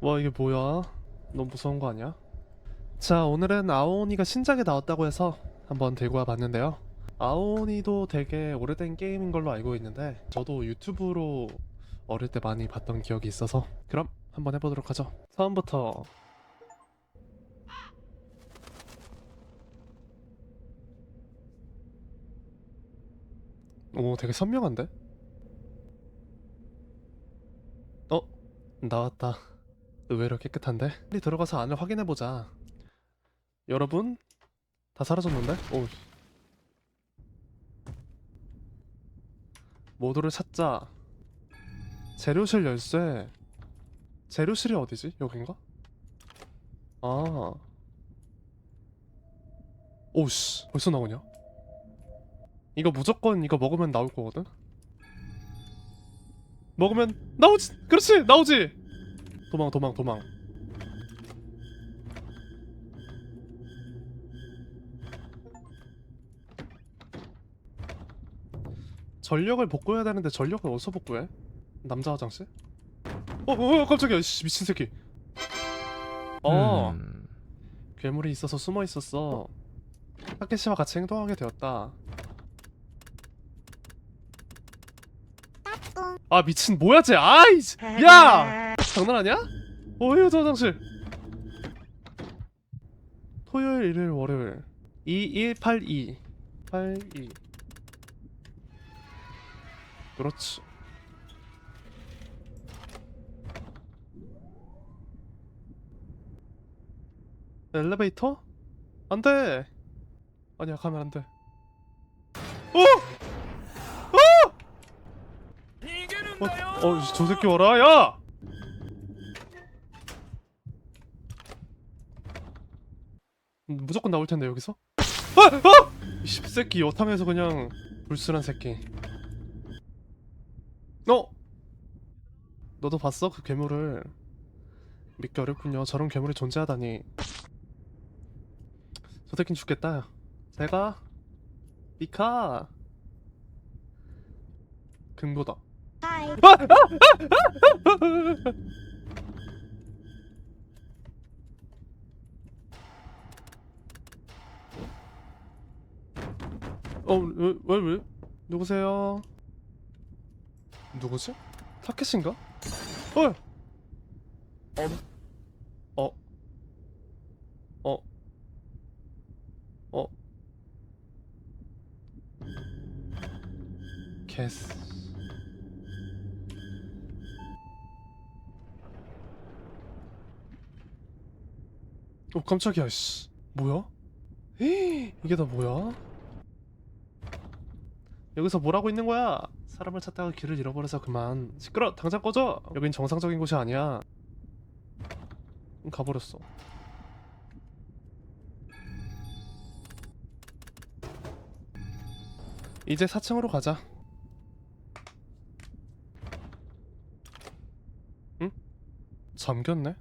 와 이게 뭐야? 너무 무서운 거 아니야? 자 오늘은 아오니가 신작에 나왔다고 해서 한번 들고 와봤는데요 아오니도 되게 오래된 게임인 걸로 알고 있는데 저도 유튜브로 어릴 때 많이 봤던 기억이 있어서 그럼 한번 해보도록 하죠 처음부터 오 되게 선명한데? 어? 나왔다 의외로 깨끗한데? 빨리 들어가서 안을 확인해보자 여러분? 다 사라졌는데? 오 모두를 찾자 재료실 열쇠 재료실이 어디지? 여긴가? 아 오씨 벌써 나오냐? 이거 무조건 이거 먹으면 나올 거거든? 먹으면 나오지! 그렇지! 나오지! 도망 도망 도망. 전력을 복구해야 되는데 전력을 어디서 복구해? 남자 화장실? 어, 어, 어 깜짝이야. 씨, 미친 새끼. 어. 음, 괴물이 있어서 숨어 있었어. 타케시와 같이 행동하게 되었다. 아 미친. 뭐야 쟤? 아이 씨. 야 장난하냐? 어휴 저 화장실. 토요일 일요일 월요일. 2182 82 그렇지. 엘리베이터? 안돼! 아니야 가면 안돼. 어! 어, 어, 저 새끼 와라, 야! 무조건 나올 텐데 여기서? 아, 아! 이 씹새끼 여탐에서 그냥 불순한 새끼. 어? 너도 봤어 그 괴물을? 믿기 어렵군요. 저런 괴물이 존재하다니. 저 새끼는 죽겠다. 제가 미카 금고다. 하이. 아! 아! 아! 아! 아! 어, 왜, 왜, 왜? 누구세요? 누구지? 타켓인가? 어! 어? 어? 어? 개스 어 깜짝이야 씨 뭐야? 에이, 이게 다 뭐야? 여기서 뭐라고 있는 거야? 사람을 찾다가 길을 잃어버려서 그만 시끄러 당장 꺼져 여긴 정상적인 곳이 아니야 음, 가버렸어 이제 4층으로 가자 응? 잠겼네?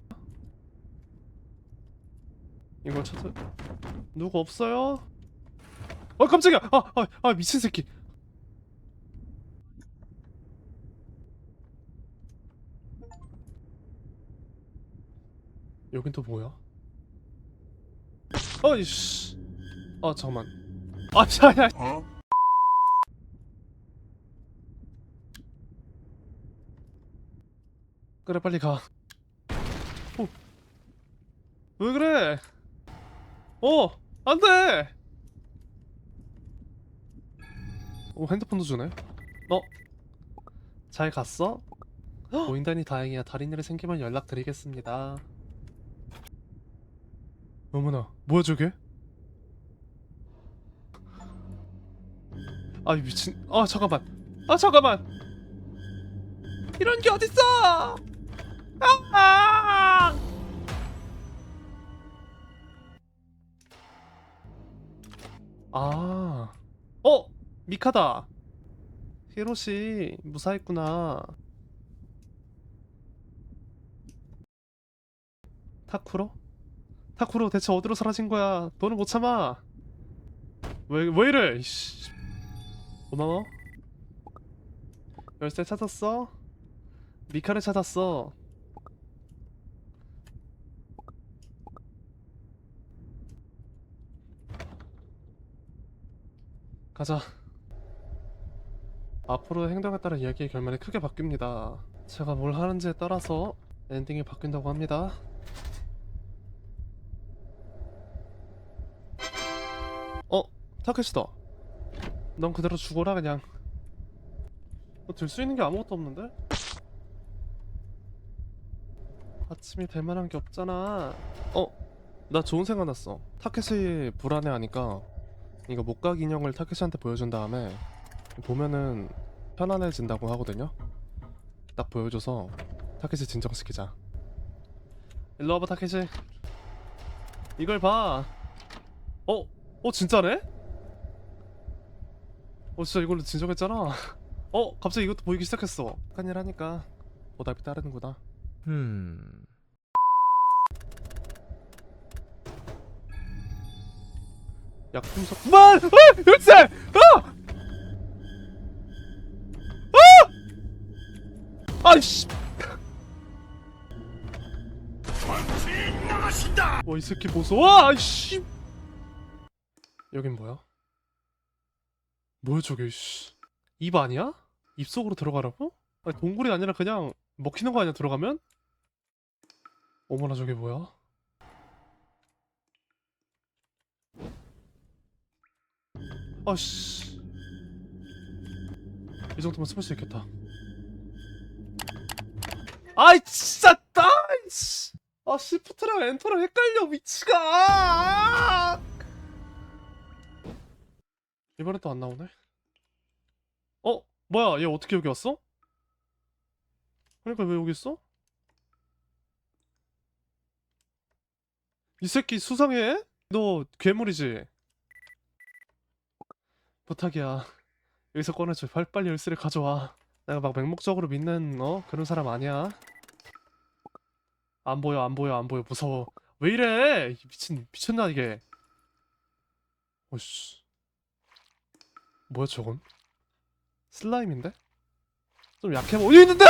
이걸 찾아 누구 없어요? 어 깜짝이야 아, 아, 아 미친 새끼 여긴 또 뭐야? 어이씨. 아 잠깐만. 아 자야 그래 빨리 가. 어. 왜 그래? 어 안돼! 오 핸드폰도 주네? 어? 잘 갔어? 보인다니 다행이야. 다른 일이 생기면 연락드리겠습니다 어머나 뭐야 저게? 아 미친 아 잠깐만 아 잠깐만 이런 게 어딨어 아! 아, 어, 미카다. 히로시 무사했구나. 타쿠로? 타쿠로 대체 어디로 사라진 거야? 너는 못 참아. 왜, 왜 이래? 이씨. 고마워. 열쇠 찾았어? 미카를 찾았어. 가자. 앞으로 행동에 따라 이야기의 결말이 크게 바뀝니다. 제가 뭘 하는지에 따라서 엔딩이 바뀐다고 합니다. 타케시다. 넌 그대로 죽어라 그냥. 뭐들수 있는 게 아무것도 없는데? 아침이 될 만한 게 없잖아. 어, 나 좋은 생각 났어. 타케시 불안해하니까 이거 목각 인형을 타케시한테 보여준 다음에 보면은 편안해진다고 하거든요. 딱 보여줘서 타케시 진정시키자. 일로 와봐 타케시. 이걸 봐. 어? 어 진짜네? 어 진짜 이걸로 진정했잖아. 어 갑자기 이것도 보이기 시작했어. 착한 일 하니까 보답이 따르는구나. 음. 약품 석. 만! 아! 열쇠! 아! 아! 아이씨. 와이 새끼 보소. 와, 아이씨. 여긴 뭐야? 뭐야 저게? 씨. 입 아니야? 입 속으로 들어가라고? 아니, 동굴이 아니라 그냥 먹히는 거 아니야 들어가면? 어머나 저게 뭐야? 아씨 이 정도면 숨을 수 있겠다 아이 진짜 나이씨 아 시프트랑 엔터랑 헷갈려 미치가 이번엔 또 안 나오네 어? 뭐야 얘 어떻게 여기 왔어? 그러니까 왜 여기 있어? 이 새끼 수상해? 너 괴물이지? 부탁이야. 여기서 꺼내줘. 빨리 열쇠를 가져와. 내가 막 맹목적으로 믿는 어 그런 사람 아니야. 안 보여 안 보여 안 보여 무서워. 왜 이래? 이 미친 미쳤나 이게. 어씨. 뭐야 저건? 슬라임인데? 좀 약해 보여 있는데?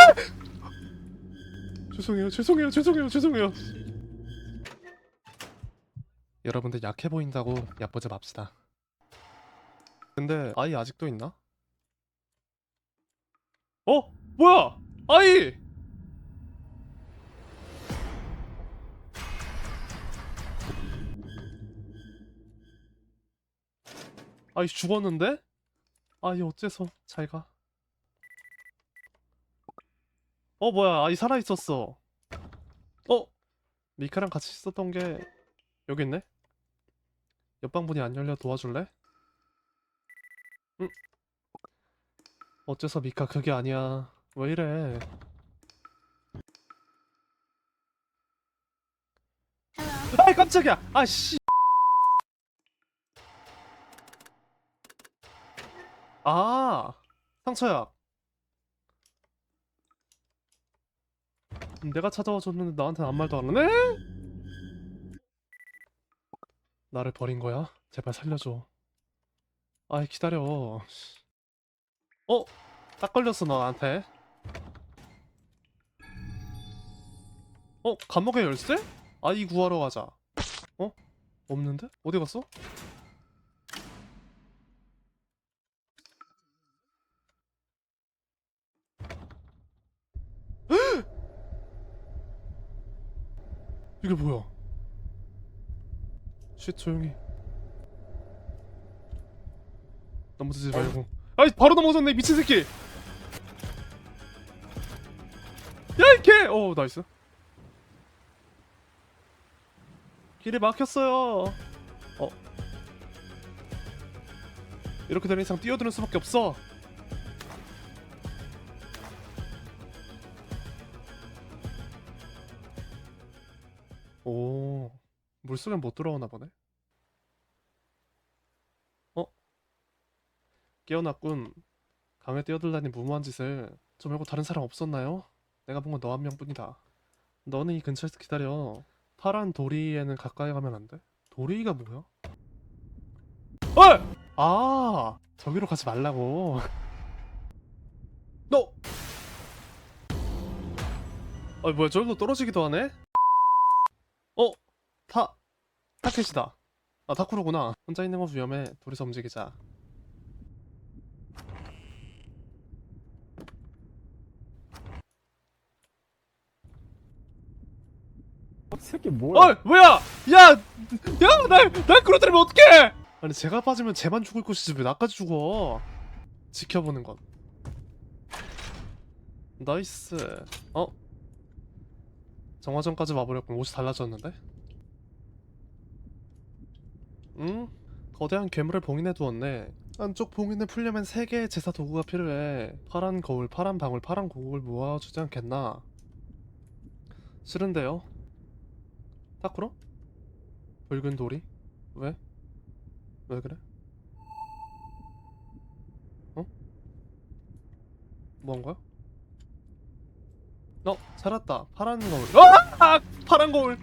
죄송해요 죄송해요 죄송해요 죄송해요. 여러분들 약해 보인다고 얕보지 맙시다. 근데 아이 아직도 있나? 어? 뭐야? 아이! 아이 죽었는데? 아이 어째서 잘 가. 어 뭐야 아이 살아 있었어. 어? 미카랑 같이 있었던 게 여기 있네? 옆방 문이 안 열려 도와줄래? 어째서 미카 그게 아니야. 왜 이래? 아이 깜짝이야. 아씨. 아 상처약. 내가 찾아와 줬는데 나한테는 아무 말도 안 하네? 나를 버린 거야? 제발 살려줘. 아이 기다려. 어? 딱 걸렸어 너한테 어? 감옥의 열쇠? 아이 구하러 가자 어? 없는데? 어디 갔어? 이게 뭐야? 쉿 조용히. 넘어지지 말고. 아이 바로 넘어졌네 미친 새끼! 야이 개! 어 나이스. 길이 막혔어요. 어. 이렇게 되는 이상 뛰어드는 수밖에 없어 물속엔 못 들어오나 보네 어? 깨어났군. 강에 뛰어들다니 무모한 짓을. 저 말고 다른 사람 없었나요? 내가 본 건 너 한 명뿐이다. 너는 이 근처에서 기다려. 파란 도리에는 가까이 가면 안 돼? 도리가 뭐야? 어! 아, 저기로 가지 말라고. 너! 아, 뭐야, 저기로 떨어지기도 하네? 어? 타, 타켓이다. 아 다쿠로구나 혼자 있는 건 위험해. 둘이서 움직이자. 어, 새끼 뭐야? 어 뭐야? 야, 야날날 끌어들이면 어떡해? 아니 제가 빠지면 쟤만 죽을 것이지 왜 나까지 죽어? 지켜보는 건 나이스. 어? 정화전까지 와버렸군. 옷이 달라졌는데? 응 거대한 괴물을 봉인해 두었네 안쪽 봉인을 풀려면 세 개의 제사 도구가 필요해 파란 거울 파란 방울 파란 고국을 모아주지 않겠나 싫은데요 타쿠로? 붉은 돌이? 왜? 왜 그래? 어? 뭐한 거야? 어 살았다 파란 거울 어! 아! 파란 거울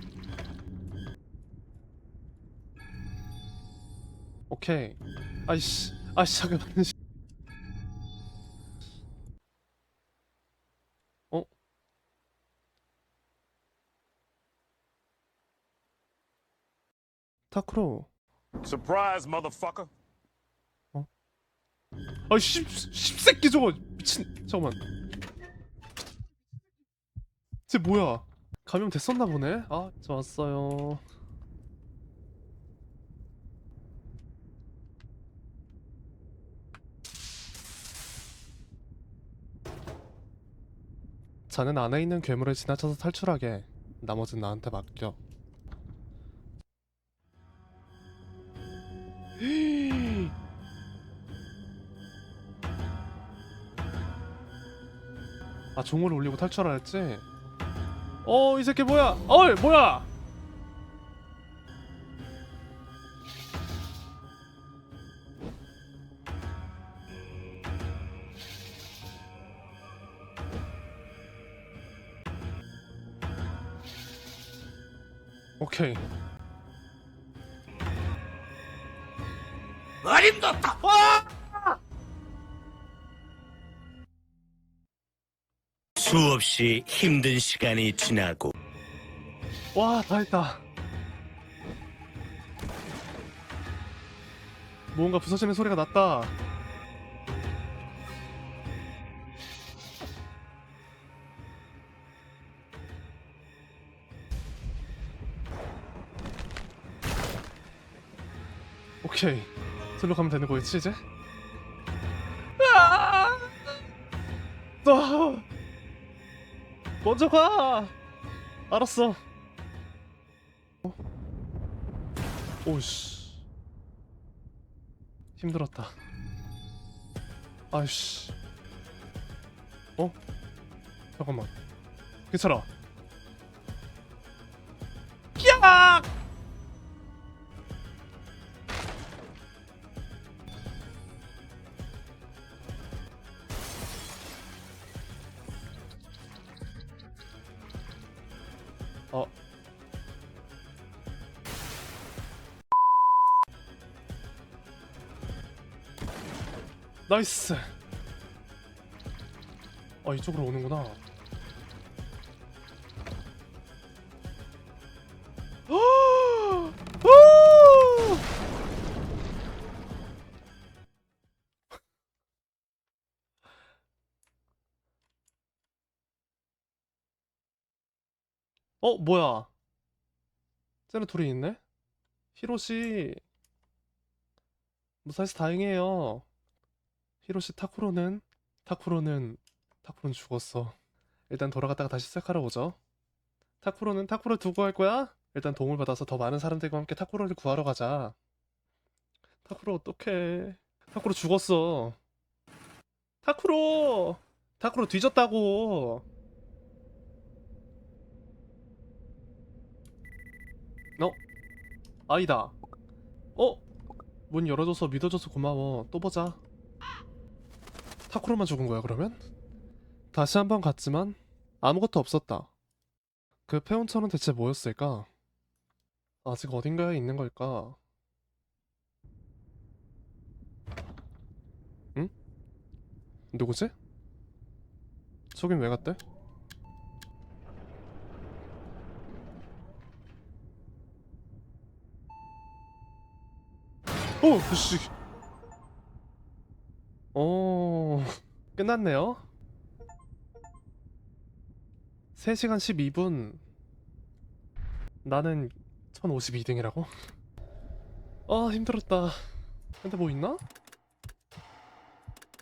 오케이 아이씨 아이씨 잠깐만 씨. 어? 타쿠로 Surprise, motherfucker. 아, 씹, 씹새끼 저거 미친. 잠깐만. 쟤 뭐야? 감염 됐었나 보네. 아, 저 왔어요. 자는 안에 있는 괴물을 지나쳐서 탈출하게. 나머진 나한테 맡겨. 아 종을 올리고 탈출하라 했지? 어이 새끼 뭐야? 어이 뭐야? 오케이 어림없다. 수없이 힘든 시간이 지나고 와, 다 했다. 뭔가 부서지는 소리가 났다. 오케이. 절로 가면 되는 거였지, 이제? 아! 아! 먼저 가! 알았어. 오씨 힘들었다 아이씨 어? 잠깐만 괜찮아 야! 나이스. 아 이쪽으로 오는구나. 어 뭐야? 둘이 있네? 히로시. 무사해서 다행이에요 히로시 타쿠로는 타쿠로는 타쿠로는 죽었어. 일단 돌아갔다가 다시 시작하러 오죠. 타쿠로는 타쿠로 두고 할 거야? 일단 도움을 받아서 더 많은 사람들과 함께 타쿠로를 구하러 가자. 타쿠로 어떡해. 타쿠로 죽었어. 타쿠로! 타쿠로 뒤졌다고! 어? 아니다. 어? 문 열어줘서 믿어줘서 고마워. 또 보자. 타쿠로만 죽은 거야 그러면? 다시 한 번 갔지만 아무것도 없었다. 그 페온처는 대체 뭐였을까? 아직 어딘가에 있는 걸까? 응? 누구지? 저긴 왜 갔대? 오! 씨! 오, 끝났네요. 3시간 12분. 나는 1052등이라고? 아 힘들었다 근데 뭐 있나?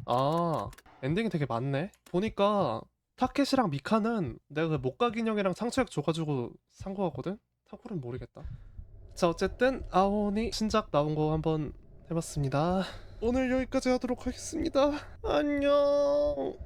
아 엔딩이 되게 많네 보니까 타켓이랑 미카는 내가 그 목각 인형이랑 상처약 줘가지고 산 거 같거든? 타코는 모르겠다 자 어쨌든 아오니 신작 나온 거 한번 해봤습니다 오늘 여기까지 하도록 하겠습니다. 안녕